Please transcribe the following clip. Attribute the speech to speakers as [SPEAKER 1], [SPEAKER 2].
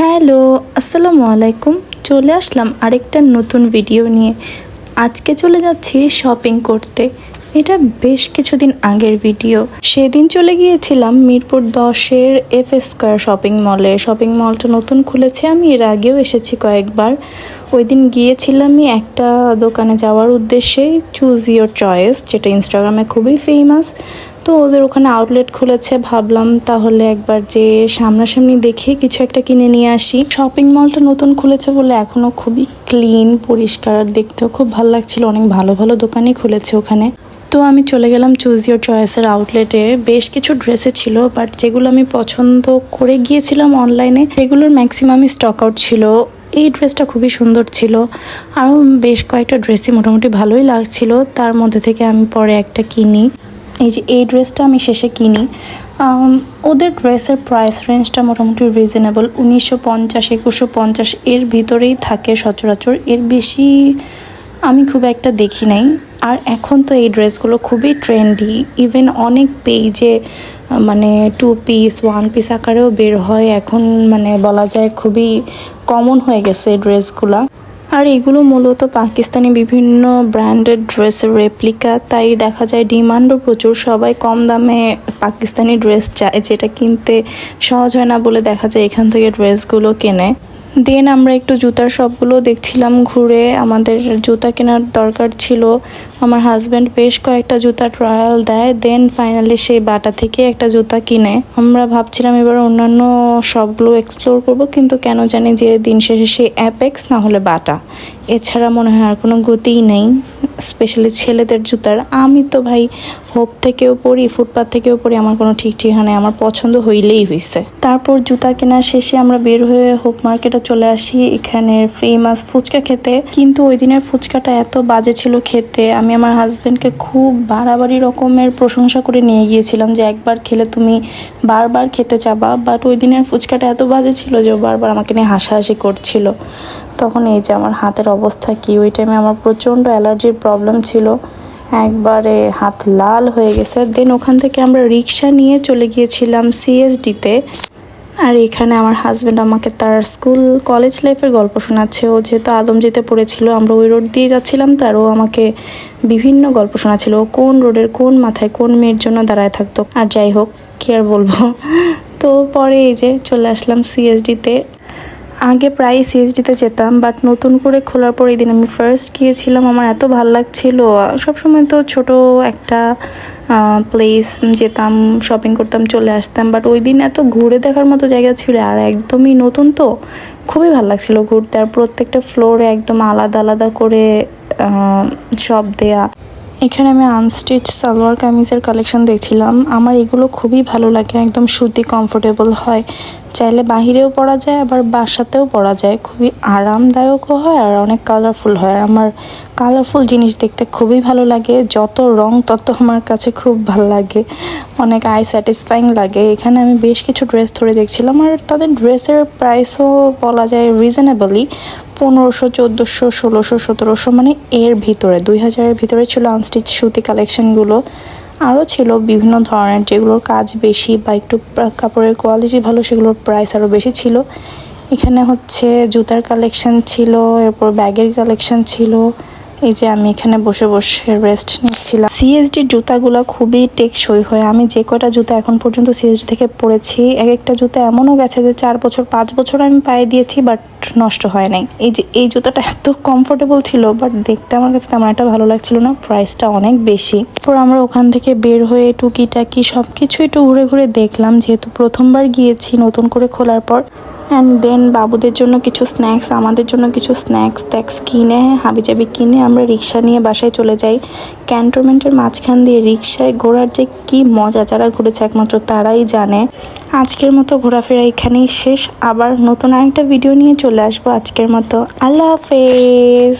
[SPEAKER 1] Hello, আসসালামু আলাইকুম। চলে আসলাম আরেকটা নতুন ভিডিও নিয়ে। আজকে চলে যাচ্ছি শপিং করতে। এটা বেশ কিছুদিন আগের ভিডিও সেদিন চলে গিয়েছিলাম মিরপুর দশের এফ স্কোয়ার শপিং মলে শপিং মলটা নতুন খুলেছে, আমি এর আগেও এসেছি কয়েকবার। ওই দিন গিয়েছিলামই একটা দোকানে যাওয়ার উদ্দেশ্যে চুজ ইয়োর চয়েস যেটা ইনস্টাগ্রামে খুবই ফেমাস তো ওদের ওখানে আউটলেট খুলেছে, ভাবলাম তাহলে একবার যে সামনাসামনি দেখে কিছু একটা কিনে নিয়ে আসি। শপিং মলটা নতুন খুলেছে বলে এখনও খুবই ক্লিন পরিষ্কার দেখতেও খুব ভালো লাগছিল। অনেক ভালো ভালো দোকানই খুলেছে ওখানে। তো আমি চলে গেলাম চুজ ইয়োর চয়েসের আউটলেটে বেশ কিছু ড্রেসে ছিল বাট যেগুলো আমি পছন্দ করে গিয়েছিলাম অনলাইনে সেগুলোর ম্যাক্সিমামই স্টক আউট ছিল। এই ড্রেসটা খুবই সুন্দর ছিল। আরও বেশ কয়েকটা ড্রেসই মোটামুটি ভালোই লাগছিল। তার মধ্যে থেকে আমি পরে একটা কিনি। এই যে এই ড্রেসটা আমি শেষে কিনি ওদের ড্রেসের প্রাইস রেঞ্জটা মোটামুটি রিজনেবল উনিশশো পঞ্চাশ, একুশশো পঞ্চাশ এর ভিতরেই থাকে সচরাচর। এর বেশি আমি খুব একটা দেখি নাই। আর এখন তো এই ড্রেসগুলো খুবই ট্রেন্ডি ইভেন অনেক পেজে মানে টু পিস ওয়ান পিস আকারেও বের হয়। এখন মানে বলা যায় খুবই কমন হয়ে গেছে এই ড্রেসগুলা আর এগুলো মূলত পাকিস্তানি বিভিন্ন ব্র্যান্ডেড ড্রেসের রেপ্লিকা তাই দেখা যায় ডিমান্ডও প্রচুর। সবাই কম দামে পাকিস্তানি ড্রেস চায়, যেটা কিনতে সহজ হয় না বলে দেখা যায় এখান থেকে ড্রেসগুলো কেনে। দেন আমরা একটু জুতার সবগুলো দেখছিলাম ঘুরে। আমাদের জুতা কেনার দরকার ছিল। আমার হাজব্যান্ড বেশ কয়েকটা জুতা ট্রায়াল দেয়। দেন ফাইনালি সেই বাটা থেকে একটা জুতা কিনে। আমরা ভাবছিলাম এবার অন্যান্য সবগুলো এক্সপ্লোর করব, কিন্তু কেন জানি যে দিন শেষে সেই অ্যাপেক্স না হলে বাটা। এছাড়া মনে হয় আর কোনো গতিই নেই স্পেশালি ছেলেদের জুতার। আমি তো ভাই হোপ থেকেও পরি ফুটপাথ থেকেও পরি আমার কোনো ঠিক ঠিকানা আমার পছন্দ হইলেই হইছে। তারপর জুতা কেনা শেষে আমরা বের হয়ে হোপ মার্কেটে চলে আসি, এখানে ফেমাস ফুচকা খেতে। কিন্তু ওই দিনের ফুচকাটা এত বাজে ছিল খেতে, আমি আমার হাজব্যান্ডকে খুব বাড়াবাড়ি রকমের প্রশংসা করে নিয়ে গিয়েছিলাম যে একবার খেলে তুমি বারবার খেতে চাবা বাট ওই দিনের ফুচকাটা এত বাজে ছিল যে বারবার আমাকে নিয়ে হাসাহাসি করছিল। তখন এই যে আমার হাতের অবস্থা কি? ওই টাইমে আমার প্রচণ্ড অ্যালার্জির প্রবলেম ছিল। একবারে হাত লাল হয়ে গেছে। দেন ওখান থেকে আমরা রিক্সা নিয়ে চলে গিয়েছিলাম সিএসডিতে আর এখানে আমার হাজব্যান্ড আমাকে তার স্কুল কলেজ লাইফের গল্প শোনাচ্ছে। ও যেহেতু আদমজিতে পড়েছিল, আমরা ওই রোড দিয়ে যাচ্ছিলাম তার। ও আমাকে বিভিন্ন গল্প শোনাচ্ছিল। ও কোন রোডের কোন মাথায় কোন মেয়ের জন্য দাঁড়ায় থাকতো? আর যাই হোক, কি আর বলব? তো পরে এই যে চলে আসলাম সিএসডিতে আগে প্রায় সিএসডিতে যেতাম বাট নতুন করে খোলার পর এই দিন আমি ফার্স্ট গিয়েছিলাম। আমার এত ভালো লাগছিল। সবসময় তো ছোট একটা প্লেস যেতাম শপিং করতাম, চলে আসতাম বাট ওই দিন এত ঘুরে দেখার মতো জায়গা ছিল আর একদমই নতুন তো, খুবই ভালো লাগছিল ঘুরতে। আর প্রত্যেকটা ফ্লোরে একদম আলাদা আলাদা করে সব দেয়া। এখানে আমি আনস্টিচ সালোয়ার কামিজের কালেকশন দেখছিলাম। আমার এগুলো খুবই ভালো লাগে, একদম সুতি কমফোর্টেবল হয়। চাইলে বাহিরেও পরা যায়, আবার বাসাতেও পরা যায়। খুবই আরামদায়কও হয় আর অনেক কালারফুল হয়। আর আমার কালারফুল জিনিস দেখতে খুবই ভালো লাগে। যত রং, তত আমার কাছে খুব ভালো লাগে। অনেক আই স্যাটিসফাইং লাগে। এখানে আমি বেশ কিছু ড্রেস ধরে দেখছিলাম আর তাদের ড্রেসের প্রাইসও বলা যায় রিজনেবলি পনেরোশো, চোদ্দোশো, ষোলোশো, সতেরোশো মানে এর ভিতরে। দুই হাজারের ভিতরে ছিল আনস্টিচ সুতি কালেকশনগুলো আরও ছিল বিভিন্ন ধরনের যেগুলোর কাজ বেশি বা একটু কাপড়ের কোয়ালিটি ভালো, সেগুলোর প্রাইস আরও বেশি ছিল। এখানে হচ্ছে জুতার কালেকশন ছিল, এরপর ব্যাগের কালেকশন ছিল। এই যে আমি এখানে বসে বসে রেস্ট নিচ্ছিলাম। সিএসডির জুতাগুলো খুবই টেকসই হয়। আমি যে কয়টা জুতা এখন পর্যন্ত সিএসডি থেকে পরেছি এক একটা জুতা এমনও গেছে যে চার বছর, পাঁচ বছর আমি পায়ে দিয়েছি বাট নষ্ট হয় নাই। এই যে, এই জুতাটা এত কমফোর্টেবল ছিল বাট দেখতে আমার কাছে তেমন একটা ভালো লাগছিল না প্রাইসটা অনেক বেশি। তারপর আমরা ওখান থেকে বের হয়ে টুকিটাকি সব কিছু একটু ঘুরে ঘুরে দেখলাম, যেহেতু প্রথমবার গিয়েছি নতুন করে খোলার পর। অ্যান্ড দেন বাবুদের জন্য কিছু স্ন্যাক্স আমাদের জন্য কিছু স্ন্যাক্স ট্যাক্স কিনে, হাবিজাবি কিনে আমরা রিক্সা নিয়ে বাসায় চলে যাই। ক্যান্টনমেন্টের মাঝখান দিয়ে রিক্সায় ঘোরার যে কি মজা যারা ঘুরেছে একমাত্র তারাই জানে। আজকের মতো ঘোরাফেরা এখানেই শেষ। আবার নতুন আরেকটা ভিডিও নিয়ে চলে আসব আজকের মতো। আল্লাহ হাফেজ।